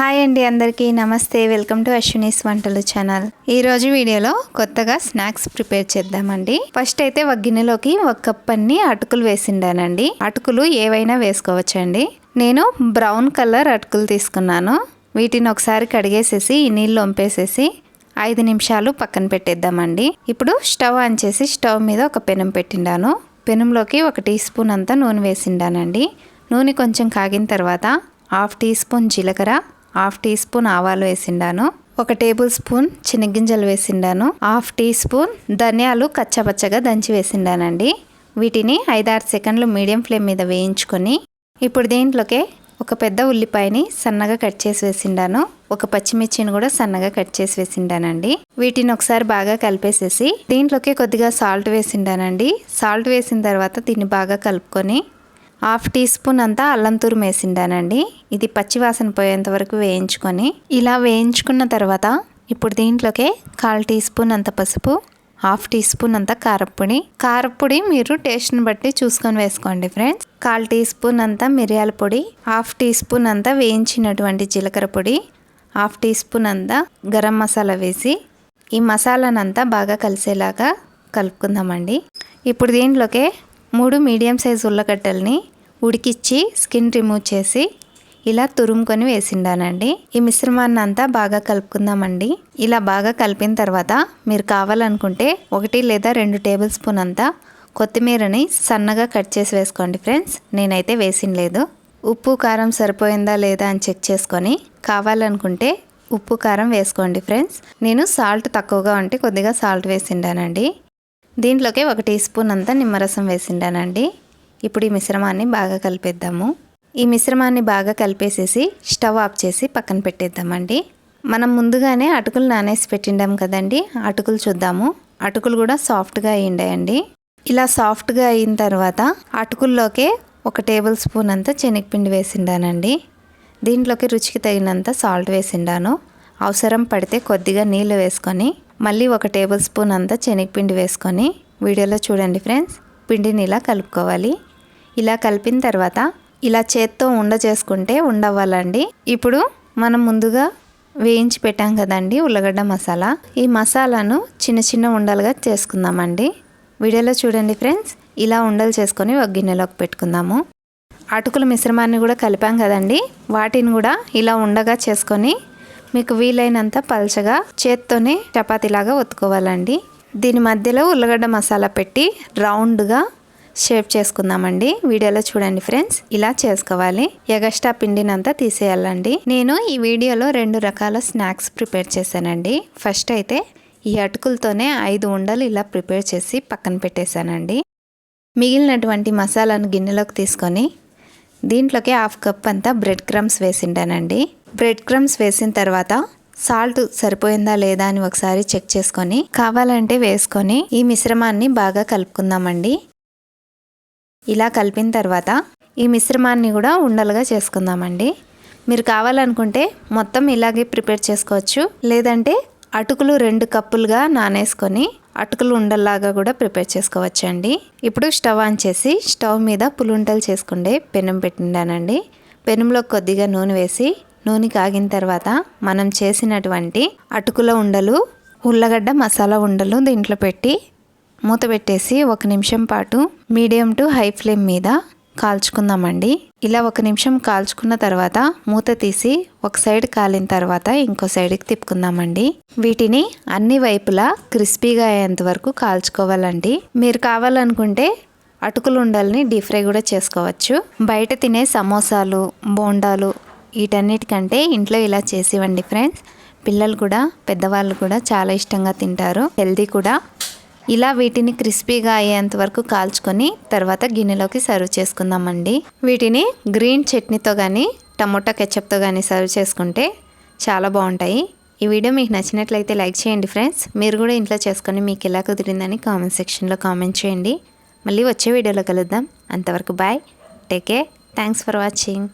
Hi అండి అందరికీ. నమస్తే. వెల్కమ్ టు అశ్వినీస్ వంటలు ఛానల్. ఈ రోజు వీడియోలో కొత్తగా స్నాక్స్ ప్రిపేర్ చేద్దామండి. ఫస్ట్ అయితే ఒక గిన్నెలోకి ఒక కప్ అన్ని అటుకులు వేసిండానండి. అటుకులు ఏవైనా వేసుకోవచ్చండి. నేను బ్రౌన్ కలర్ అటుకులు తీసుకున్నాను. వీటిని ఒకసారి కడిగేసేసి ఈ నీళ్ళు వంపేసేసి ఐదు నిమిషాలు పక్కన పెట్టేద్దామండి. ఇప్పుడు స్టవ్ ఆన్ చేసి స్టవ్ మీద ఒక పెనం పెట్టిండాను. పెనంలోకి ఒక టీ స్పూన్ అంతా నూనె వేసిండానండి. నూనె కొంచెం కాగిన తర్వాత హాఫ్ టీ స్పూన్ జీలకర్ర హాఫ్ టీ స్పూన్ ఆవాలు వేసిండాను ఒక టేబుల్ స్పూన్ చిన్నగింజలు వేసిండాను హాఫ్ టీ స్పూన్ ధనియాలు కచ్చపచ్చగా దంచి వేసిండానండి. వీటిని ఐదారు సెకండ్లు మీడియం ఫ్లేమ్ మీద వేయించుకొని ఇప్పుడు దీంట్లోకే ఒక పెద్ద ఉల్లిపాయని సన్నగా కట్ చేసి వేసిండాను ఒక పచ్చిమిర్చిని కూడా సన్నగా కట్ చేసి వేసిండానండి. వీటిని ఒకసారి బాగా కలిపేసేసి దీంట్లోకి కొద్దిగా సాల్ట్ వేసిండానండి. సాల్ట్ వేసిన తర్వాత దీన్ని బాగా కలుపుకొని హాఫ్ టీ స్పూన్ అంతా అల్లం తురుము వేసిండానండి. ఇది పచ్చివాసన పోయేంత వరకు వేయించుకొని ఇలా వేయించుకున్న తర్వాత ఇప్పుడు దీంట్లోకే కాల్ టీ స్పూన్ అంత పసుపు హాఫ్ టీ స్పూన్ అంత కారప్పొడి. కారప్పొడి మీరు టేస్ట్ని బట్టి చూసుకొని వేసుకోండి ఫ్రెండ్స్. కాల్ టీ స్పూన్ అంతా మిరియాల పొడి హాఫ్ టీ స్పూన్ అంతా వేయించినటువంటి జీలకర్ర పొడి హాఫ్ టీ స్పూన్ అంతా గరం మసాలా వేసి ఈ మసాలానంతా బాగా కలిసేలాగా కలుపుకుందామండి. ఇప్పుడు దీంట్లోకే మూడు మీడియం సైజు ఉల్లగడ్డల్ని ఉడికిచ్చి స్కిన్ రిమూవ్ చేసి ఇలా తురుముకొని వేసిండానండి. ఈ మిశ్రమాన్ని అంతా బాగా కలుపుకుందామండి. ఇలా బాగా కలిపిన తర్వాత మీరు కావాలనుకుంటే ఒకటి లేదా రెండు టేబుల్ స్పూన్ అంతా కొత్తిమీరని సన్నగా కట్ చేసి వేసుకోండి ఫ్రెండ్స్. నేనైతే వేసినలేదు ఉప్పు కారం సరిపోయిందా లేదా అని చెక్ చేసుకొని కావాలనుకుంటే ఉప్పు కారం వేసుకోండి ఫ్రెండ్స్. నేను సాల్ట్ తక్కువగా ఉంటే కొద్దిగా సాల్ట్ వేసిండానండి. దీంట్లోకి ఒక టీ స్పూన్ అంతా నిమ్మరసం వేసిండానండి. ఇప్పుడు ఈ మిశ్రమాన్ని బాగా కలిపేద్దాము. ఈ మిశ్రమాన్ని బాగా కలిపేసేసి స్టవ్ ఆఫ్ చేసి పక్కన పెట్టేద్దామండి. మనం ముందుగానే అటుకులు నానేసి పెట్టిండాం కదండి అటుకులు చూద్దాము. అటుకులు కూడా సాఫ్ట్గా అయ్యిండాయండి. ఇలా సాఫ్ట్గా అయిన తర్వాత అటుకుల్లోకే ఒక టేబుల్ స్పూన్ అంతా శనగపిండి వేసిండానండి. దీంట్లోకి రుచికి తగినంత సాల్ట్ వేసిండాను. అవసరం పడితే కొద్దిగా నీళ్ళు వేసుకొని మళ్ళీ ఒక టేబుల్ స్పూన్ అంతా శనగపిండి వేసుకొని వీడియోలో చూడండి ఫ్రెండ్స్. పిండిని ఇలా కలుపుకోవాలి. ఇలా కలిపిన తర్వాత ఇలా చేత్తో ఉండ చేసుకుంటే ఉండవ్వాలండి. ఇప్పుడు మనం ముందుగా వేయించి పెట్టాం కదండి ఉల్లగడ్డ మసాలా. ఈ మసాలాను చిన్న చిన్న ఉండలుగా చేసుకుందామండి. వీడియోలో చూడండి ఫ్రెండ్స్. ఇలా ఉండలు చేసుకొని ఒక గిన్నెలోకి పెట్టుకుందాము. అటుకుల మిశ్రమాన్ని కూడా కలిపాం కదండి. వాటిని కూడా ఇలా ఉండగా చేసుకొని మీకు వీలైనంత పల్చగా చేత్తోనే చపాతీలాగా ఒత్తుకోవాలండి. దీని మధ్యలో ఉల్లగడ్డ మసాలా పెట్టి రౌండ్గా షేప్ చేసుకుందామండి. వీడియోలో చూడండి ఫ్రెండ్స్ ఇలా చేసుకోవాలి. ఎగస్ట్రా పిండినంతా తీసేయాలండి. నేను ఈ వీడియోలో రెండు రకాల స్నాక్స్ ప్రిపేర్ చేశానండి. ఫస్ట్ అయితే ఈ అటుకులతోనే ఐదు ఉండలు ఇలా ప్రిపేర్ చేసి పక్కన పెట్టేశానండి. మిగిలినటువంటి మసాలాను గిన్నెలోకి తీసుకొని దీంట్లోకి హాఫ్ కప్ అంతా బ్రెడ్ క్రమ్స్ వేసిండానండి బ్రెడ్ క్రమ్స్ వేసిన తర్వాత సాల్ట్ సరిపోయిందా లేదా అని ఒకసారి చెక్ చేసుకొని కావాలంటే వేసుకొని ఈ మిశ్రమాన్ని బాగా కలుపుకుందామండి. ఇలా కలిపిన తర్వాత ఈ మిశ్రమాన్ని కూడా ఉండలుగా చేసుకుందామండి. మీరు కావాలనుకుంటే మొత్తం ఇలాగే ప్రిపేర్ చేసుకోవచ్చు. లేదంటే అటుకులు రెండు కప్పులుగా నానేసుకొని అటుకులు ఉండల్లాగా కూడా ప్రిపేర్ చేసుకోవచ్చు అండి ఇప్పుడు స్టవ్ ఆన్ చేసి స్టవ్ మీద పులుంటలు చేసుకుండే పెనం పెట్టిండానండి. పెనంలో కొద్దిగా నూనె వేసి నూనె కాగిన తర్వాత మనం చేసినటువంటి అటుకుల ఉండలు ఉల్లగడ్డ మసాలా ఉండలు దీంట్లో పెట్టి మూత పెట్టేసి ఒక నిమిషం పాటు మీడియం టు హై ఫ్లేమ్ మీద కాల్చుకుందామండి. ఇలా ఒక నిమిషం కాల్చుకున్న తర్వాత మూత తీసి ఒక సైడ్ కాలిన తర్వాత ఇంకో సైడ్కి తిప్పుకుందామండి. వీటిని అన్ని వైపులా క్రిస్పీగా అయ్యేంత వరకు కాల్చుకోవాలండి. మీరు కావాలనుకుంటే అటుకులు ఉండల్ని డీప్ ఫ్రై కూడా చేసుకోవచ్చు. బయట తినే సమోసాలు బోండాలు వీటన్నిటికంటే ఇంట్లో ఇలా చేసివ్వండి ఫ్రెండ్స్. పిల్లలు కూడా పెద్దవాళ్ళు కూడా చాలా ఇష్టంగా తింటారు. హెల్దీ కూడా. ఇలా వీటిని క్రిస్పీగా అయ్యేంత వరకు కాల్చుకొని తర్వాత గిన్నెలోకి సర్వ్ చేసుకుందామండి. వీటిని గ్రీన్ చట్నీతో కానీ టమోటా కెచప్తో కానీ సర్వ్ చేసుకుంటే చాలా బాగుంటాయి. ఈ వీడియో మీకు నచ్చినట్లయితే లైక్ చేయండి ఫ్రెండ్స్. మీరు కూడా ఇంట్లో చేసుకొని మీకు ఎలా కుదిరిందని కామెంట్ సెక్షన్లో కామెంట్ చేయండి. మళ్ళీ వచ్చే వీడియోలో కలుద్దాం. అంతవరకు bye. Take care. Thanks for watching.